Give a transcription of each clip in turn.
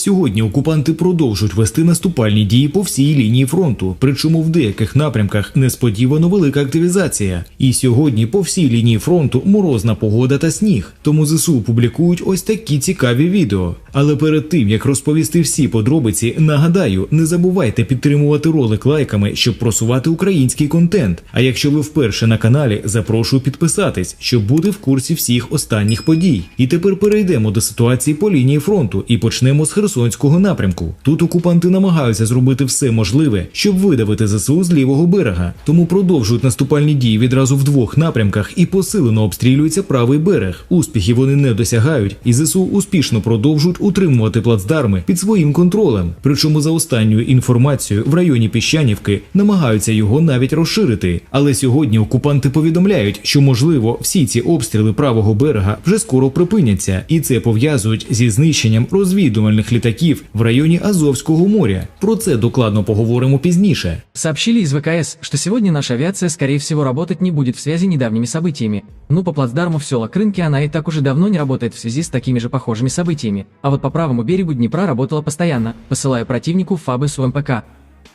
Сьогодні окупанти продовжують вести наступальні дії по всій лінії фронту, причому в деяких напрямках несподівано велика активізація. І сьогодні по всій лінії фронту морозна погода та сніг. Тому ЗСУ публікують ось такі цікаві відео. Але перед тим як розповісти всі подробиці, нагадаю, не забувайте підтримувати ролик лайками, щоб просувати український контент. А якщо ви вперше на каналі, запрошую підписатись, щоб бути в курсі всіх останніх подій. І тепер перейдемо до ситуації по лінії фронту і почнемо з Херсонського напрямку. Тут окупанти намагаються зробити все можливе, щоб видавити ЗСУ з лівого берега. Тому продовжують наступальні дії відразу в двох напрямках і посилено обстрілюється правий берег. Успіхів вони не досягають, і ЗСУ успішно продовжують утримувати плацдарми під своїм контролем. Причому за останньою інформацією в районі Піщанівки намагаються його навіть розширити. Але сьогодні окупанти повідомляють, що можливо всі ці обстріли правого берега вже скоро припиняться, і це пов'язують зі знищенням розвідувальних літаків в районі Азовського моря. Про це докладно поговоримо пізніше. Сообщили из ВКС, что сегодня наша авиация, скорее всего, работать не будет в связи с недавними событиями. Ну, по плацдарму в селах Рынке она и так уже давно не работает в связи с такими же похожими событиями. А вот по правому берегу Днепра работала постоянно, посылая противнику фабы с УМПК.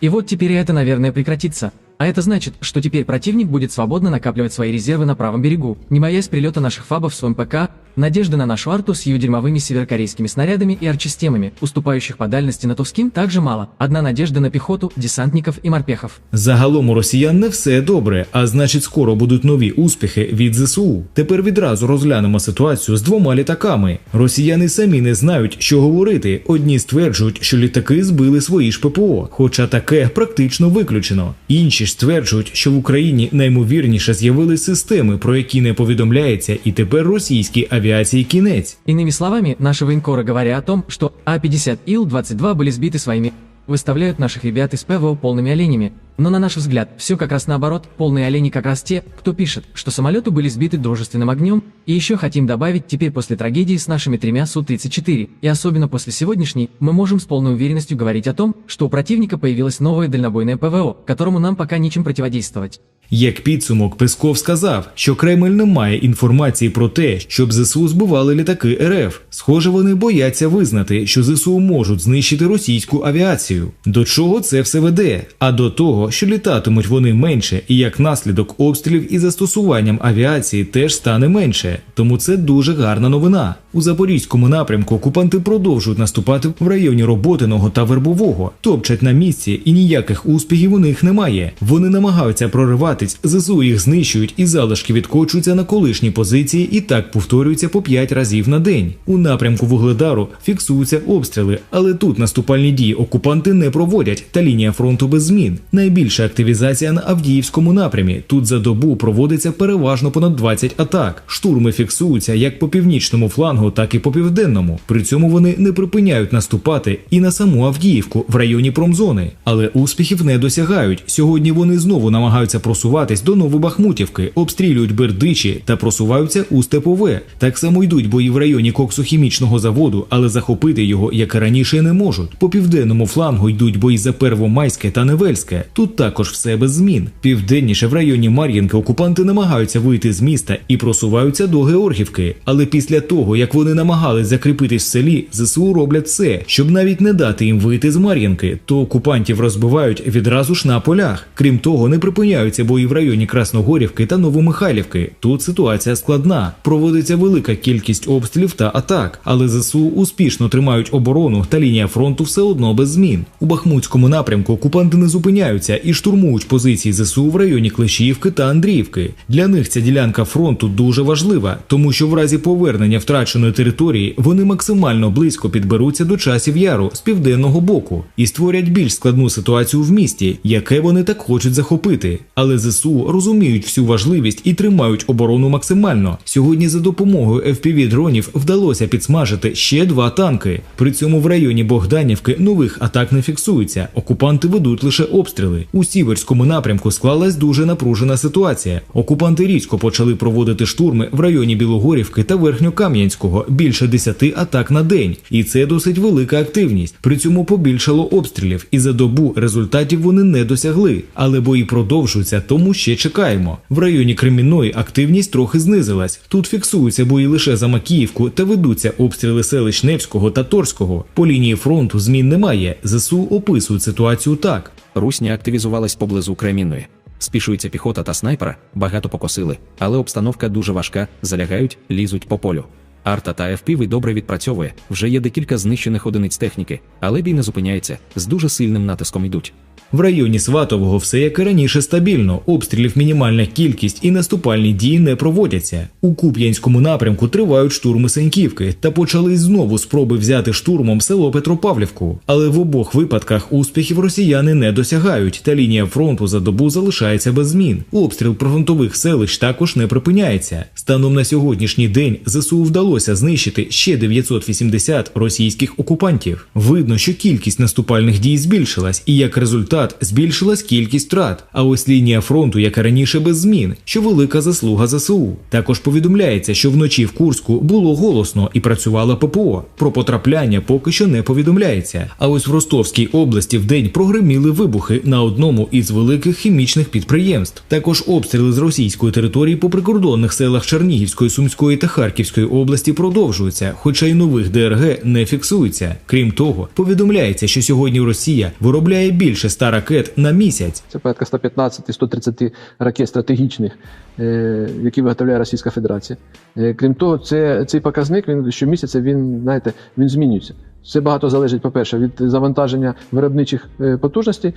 И вот теперь и это, наверное, прекратится. А это значит, что теперь противник будет свободно накапливать свои резервы на правом берегу, не боясь прилета наших фабов с УМПК, надежды на нашу арту с ее дерьмовыми северокорейскими снарядами и арчистемами, уступающих по на Туским, также мало. Одна надежда на пехоту, десантников и морпехов. Загалом у росіян не все добре, а значить, скоро будуть нові успіхи від ЗСУ. Тепер відразу розглянемо ситуацію з двома літаками. Росіяни самі не знають, що говорити. Одні стверджують, що літаки збили свої ж ППО, хоча таке практично виключено. Інші ж стверджують, що в Україні наймовірніше з'явились системи, про які не повідомляється, і тепер російській авіації кінець. Иными словами, наши военкоры, говоря о том, что А-50 Ил-22 были сбиты своими, выставляют наших ребят из ПВО полными оленями. Но на наш взгляд, все как раз наоборот, полные олени как раз те, кто пишет, что самолеты были сбиты дружественным огнем, и еще хотим добавить теперь после трагедии с нашими тремя Су-34, и особенно после сегодняшней, мы можем с полной уверенностью говорить о том, что у противника появилось новое дальнобойное ПВО, которому нам пока нечем противодействовать. Як підсумок, Песков сказав, що Кремль не має інформації про те, щоб ЗСУ збивали літаки РФ. Схоже, вони бояться визнати, що ЗСУ можуть знищити російську авіацію. До чого це все веде? А до того, що літатимуть вони менше, і як наслідок обстрілів і застосуванням авіації теж стане менше. Тому це дуже гарна новина. У запорізькому напрямку окупанти продовжують наступати в районі Роботиного та Вербового, топчать на місці, і ніяких успіхів у них немає. Вони намагаються прориватись, ЗСУ їх знищують, і залишки відкочуються на колишні позиції, і так повторюється по 5 разів на день. У напрямку Вугледару фіксуються обстріли, але тут наступальні дії окупанти не проводять, та лінія фронту без змін. Найбільша активізація на Авдіївському напрямі. Тут за добу проводиться переважно понад 20 атак. Штурми фіксуються як по північному флангу, так і по південному. При цьому вони не припиняють наступати і на саму Авдіївку в районі промзони, але успіхів не досягають. Сьогодні вони знову намагаються просуватись до Новобахмутівки, обстрілюють Бердичі та просуваються у Степове. Так само йдуть бої в районі коксохімічного заводу, але захопити його, як і раніше, не можуть. По південному флангу йдуть бої за Первомайське та Невельське. Тут також все без змін. Південніше в районі Мар'їнки окупанти намагаються вийти з міста і просуваються до Георгівки. Але після того, як вони намагались закріпитись в селі, ЗСУ роблять все, щоб навіть не дати їм вийти з Мар'їнки, то окупантів розбивають відразу ж на полях. Крім того, не припиняються бої в районі Красногорівки та Новомихайлівки. Тут ситуація складна. Проводиться велика кількість обстрілів та атак, але ЗСУ успішно тримають оборону та лінія фронту все одно без змін. У Бахмутському напрямку окупанти не зупиняються і штурмують позиції ЗСУ в районі Клещіївки та Андріївки. Для них ця ділянка фронту дуже важлива, тому що в разі повернення втраченої території вони максимально близько підберуться до часів яру з південного боку і створять більш складну ситуацію в місті, яке вони так хочуть захопити. Але ЗСУ розуміють всю важливість і тримають оборону максимально. Сьогодні за допомогою fpv дронів вдалося підсмажити ще два танки. При цьому в районі Богданівки нових атак не фіксується. Окупанти ведуть лише обстріли. У сіверському напрямку склалась дуже напружена ситуація. Окупанти різко почали проводити штурми в районі Білогорівки та Верхньокам'янського. Лютого більше 10 атак на день, і це досить велика активність. При цьому побільшало обстрілів, і за добу результатів вони не досягли. Але бої продовжуються, тому ще чекаємо. В районі Кремінної активність трохи знизилась. Тут фіксуються бої лише за Макіївку та ведуться обстріли селищ Невського та Торського. По лінії фронту змін немає. ЗСУ описують ситуацію так. Русня активізувалась поблизу Кремінної. Спішується піхота та снайпера, багато покосили, але обстановка дуже важка, залягають, лізуть по полю. Арта та FPV добре відпрацьовує, вже є декілька знищених одиниць техніки, але бій не зупиняється, з дуже сильним натиском йдуть. В районі Сватового все як і раніше стабільно, обстрілів мінімальна кількість і наступальні дії не проводяться. У Куп'янському напрямку тривають штурми Сеньківки та почались знову спроби взяти штурмом село Петропавлівку. Але в обох випадках успіхів росіяни не досягають, та лінія фронту за добу залишається без змін. Обстріл прифронтових селищ також не припиняється. Станом на сьогоднішній день ЗСУ вдалося знищити ще 980 російських окупантів. Видно, що кількість наступальних дій збільшилась, і як результат збільшилась кількість втрат. А ось лінія фронту, яка раніше без змін, що велика заслуга ЗСУ. Також повідомляється, що вночі в Курську було голосно і працювала ППО. Про потрапляння поки що не повідомляється. А ось в Ростовській області вдень прогреміли вибухи на одному із великих хімічних підприємств. Також обстріли з російської території по прикордонних селах Чернігівської, Сумської та Харківської області продовжуються, хоча й нових ДРГ не фіксується. Крім того, повідомляється, що сьогодні Росія виробляє більше 100 ракет на місяць. Це порядка 115-130 ракет стратегічних, е, які виготовляє Російська Федерація. Е, Крім того, це, цей показник він щомісяця він, знаєте, він змінюється. Це багато залежить, по-перше, від завантаження виробничих е, потужностей.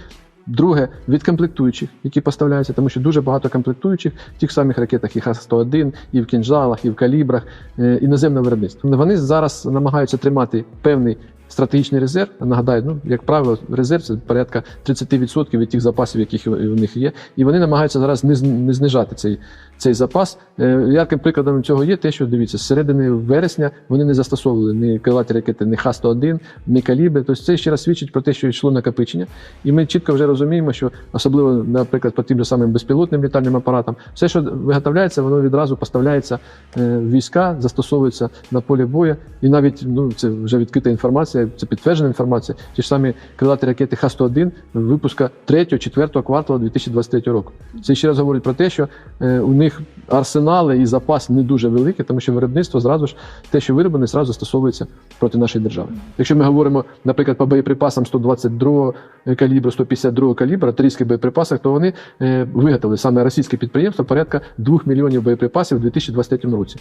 Друге, від комплектуючих, які поставляються, тому що дуже багато комплектуючих в тих самих ракетах і Х-101, і в кінжалах, і в калібрах, іноземне виробництво. Вони зараз намагаються тримати певний стратегічний резерв. Нагадаю, ну як правило, резерв це порядка 30% від тих запасів, яких у них є. І вони намагаються зараз не, знижати цей, цей запас. Е, Ярким прикладом цього є те, що дивіться, з середини вересня вони не застосовували ні крилаті ракети, ні Х-101, ні калібри. Тобто це ще раз свідчить про те, що йшло накопичення. І ми чітко вже розуміємо, що особливо, наприклад, по тим же самим безпілотним літальним апаратам, все, що виготовляється, воно відразу поставляється е, в війська, застосовується на полі бою. І навіть ну це вже відкрита інформація, це підтверджена інформація. Ті ж самі крилаті ракети Х-101 випуска 3-4 кварталу 2023 року. Це ще раз говорить про те, що е, у них арсенали і запас не дуже великі, тому що виробництво зразу ж те, що вироблене, зразу застосовується проти нашої держави. Якщо ми говоримо, наприклад, по боєприпасам 122 калібру, 152 калібру, трійських боєприпасах, то вони е, виготовили саме російське підприємство порядка 2 мільйонів боєприпасів у 2023 році.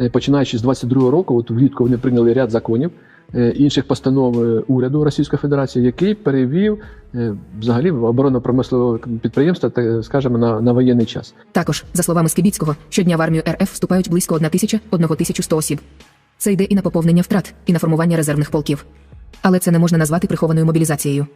Е, Починаючи з 22 року, от влітку вони прийняли ряд законів. Е, Інших постанов е, уряду Російської Федерації, який перевів е, взагалі оборонно-промислове підприємство, скажімо, на, на воєнний час. Також, за словами Скибіцького, щодня в армію РФ вступають близько 1 тисяча 1100 осіб. Це йде і на поповнення втрат, і на формування резервних полків. Але це не можна назвати прихованою мобілізацією.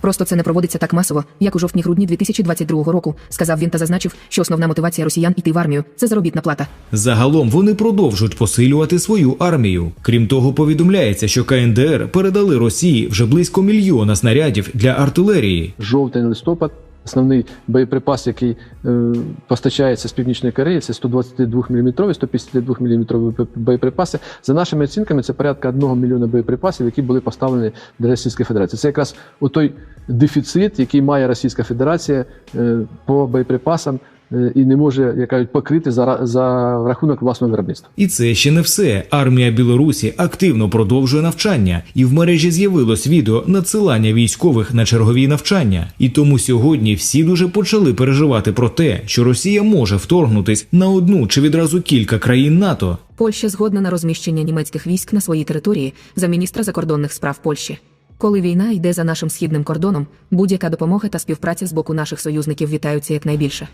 Просто це не проводиться так масово, як у жовтні-грудні 2022 року, сказав він та зазначив, що основна мотивація росіян іти в армію це заробітна плата. Загалом вони продовжують посилювати свою армію. Крім того, повідомляється, що КНДР передали Росії вже близько мільйона снарядів для артилерії. жовтень, листопад. Основний боєприпас, який е, постачається з Північної Кореї, це 122 мм, 152 мм боєприпаси. За нашими оцінками, це порядка 1 мільйона боєприпасів, які були поставлені для Російської Федерації. Це якраз у той дефіцит, який має Російська Федерація е, по боєприпасам і не може, як кажуть, покрити за, за рахунок власного виробництва. І це ще не все. Армія Білорусі активно продовжує навчання, і в мережі з'явилось відео надсилання військових на чергові навчання. І тому сьогодні всі дуже почали переживати про те, що Росія може вторгнутись на одну чи відразу кілька країн НАТО. Польща згодна на розміщення німецьких військ на своїй території за міністра закордонних справ Польщі. Коли війна йде за нашим східним кордоном, будь-яка допомога та співпраця з боку наших союзників вітаються якнайбільше.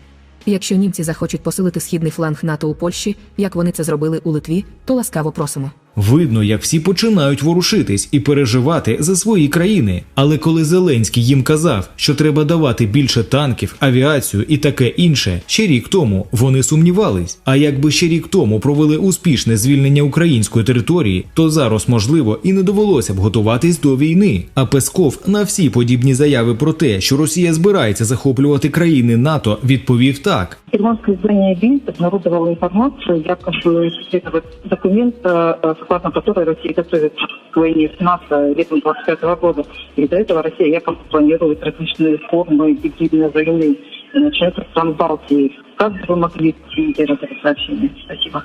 Якщо німці захочуть посилити східний фланг НАТО у Польщі, як вони це зробили у Литві, то ласкаво просимо. Видно, як всі починають ворушитись і переживати за свої країни. Але коли Зеленський їм казав, що треба давати більше танків, авіацію і таке інше, ще рік тому вони сумнівались. А якби ще рік тому провели успішне звільнення української території, то зараз можливо і не довелося б готуватись до війни. А Песков на всі подібні заяви про те, що Росія збирається захоплювати країни НАТО, відповів так. «Бильд» обнародовало информацию, якобы секретного документа, э, согласно которой Россия готовится к войне с НАТО летом 25 года. И до этого Россия якобы планирует различные формы гибридной войны, э, начиная с стран Балтии. Как вы могли комментировать это сообщение? Спасибо.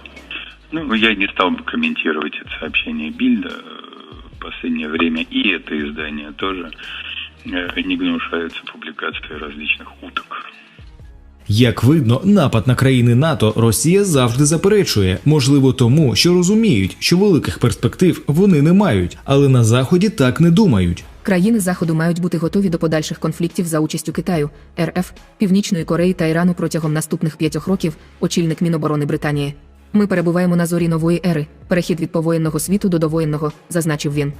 Ну, я не стал бы комментировать это сообщение Бильда. В последнее время и это издание тоже э, не гнушается публикацией различных уток. Як видно, напад на країни НАТО Росія завжди заперечує, можливо, тому, що розуміють, що великих перспектив вони не мають, але на заході так не думають. Країни Заходу мають бути готові до подальших конфліктів за участю Китаю, РФ, Північної Кореї та Ірану протягом наступних п'ятьох років, очільник Міноборони Британії. Ми перебуваємо на зорі нової ери, перехід від повоєнного світу до довоєнного, зазначив він.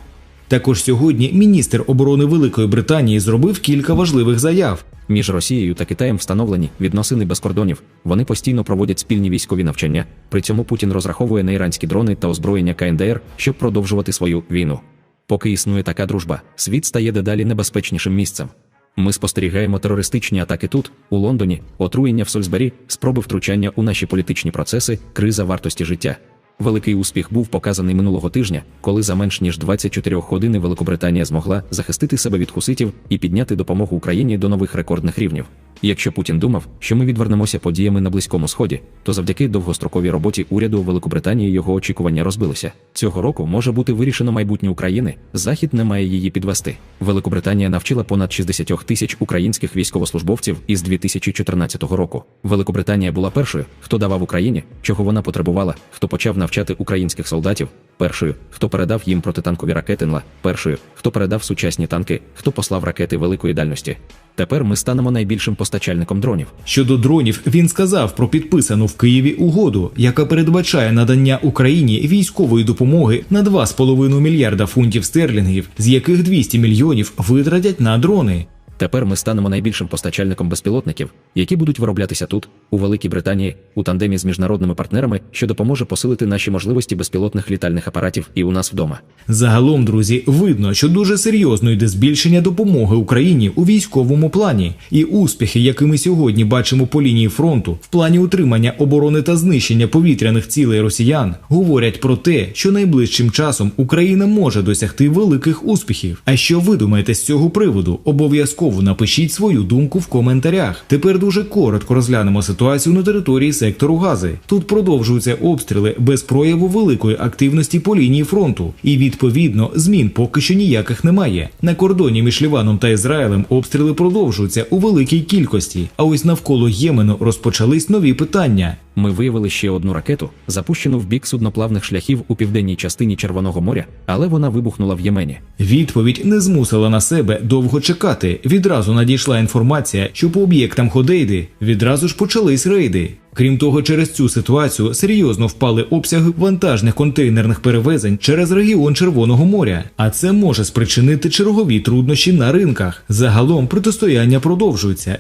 Також сьогодні міністр оборони Великої Британії зробив кілька важливих заяв. Між Росією та Китаєм встановлені відносини без кордонів. Вони постійно проводять спільні військові навчання. При цьому Путін розраховує на іранські дрони та озброєння КНДР, щоб продовжувати свою війну. Поки існує така дружба, світ стає дедалі небезпечнішим місцем. Ми спостерігаємо терористичні атаки тут, у Лондоні, отруєння в Сольсбері, спроби втручання у наші політичні процеси, криза вартості життя. Великий успіх був показаний минулого тижня, коли за менш ніж 24 години Великобританія змогла захистити себе від хуситів і підняти допомогу Україні до нових рекордних рівнів. Якщо Путін думав, що ми відвернемося подіями на близькому сході, то завдяки довгостроковій роботі уряду Великобританії його очікування розбилися. Цього року може бути вирішено майбутнє України. Захід не має її підвести. Великобританія навчила понад 60 тисяч українських військовослужбовців із 2014 року. Великобританія була першою, хто давав Україні, чого вона потребувала, хто почав навчати українських солдатів, першою, хто передав їм протитанкові ракети НЛА, першою, хто передав сучасні танки, хто послав ракети великої дальності. Тепер ми станемо найбільшим постачальником дронів. Щодо дронів, він сказав про підписану в Києві угоду, яка передбачає надання Україні військової допомоги на 2,5 мільярда фунтів стерлінгів, з яких 200 мільйонів витратять на дрони. Тепер ми станемо найбільшим постачальником безпілотників, які будуть вироблятися тут, у Великій Британії, у тандемі з міжнародними партнерами, що допоможе посилити наші можливості безпілотних літальних апаратів і у нас вдома. Загалом, друзі, видно, що дуже серйозно йде збільшення допомоги Україні у військовому плані, і успіхи, які ми сьогодні бачимо по лінії фронту, в плані утримання оборони та знищення повітряних цілей росіян, говорять про те, що найближчим часом Україна може досягти великих успіхів. А що ви думаєте з цього приводу? Обов'язково напишіть свою думку в коментарях. Тепер дуже коротко розглянемо ситуацію на території сектору Гази. Тут продовжуються обстріли без прояву великої активності по лінії фронту, і відповідно змін поки що ніяких немає. На кордоні між Ліваном та Ізраїлем обстріли продовжуються у великій кількості. А ось навколо Ємену розпочались нові питання. Ми виявили ще одну ракету, запущену в бік судноплавних шляхів у південній частині Червоного моря, але вона вибухнула в Ємені. Відповідь не змусила на себе довго чекати. Відразу надійшла інформація, що по об'єктам Ходейди відразу ж почались рейди. Крім того, через цю ситуацію серйозно впали обсяги вантажних контейнерних перевезень через регіон Червоного моря, а це може спричинити чергові труднощі на ринках. Загалом протистояння продовжується.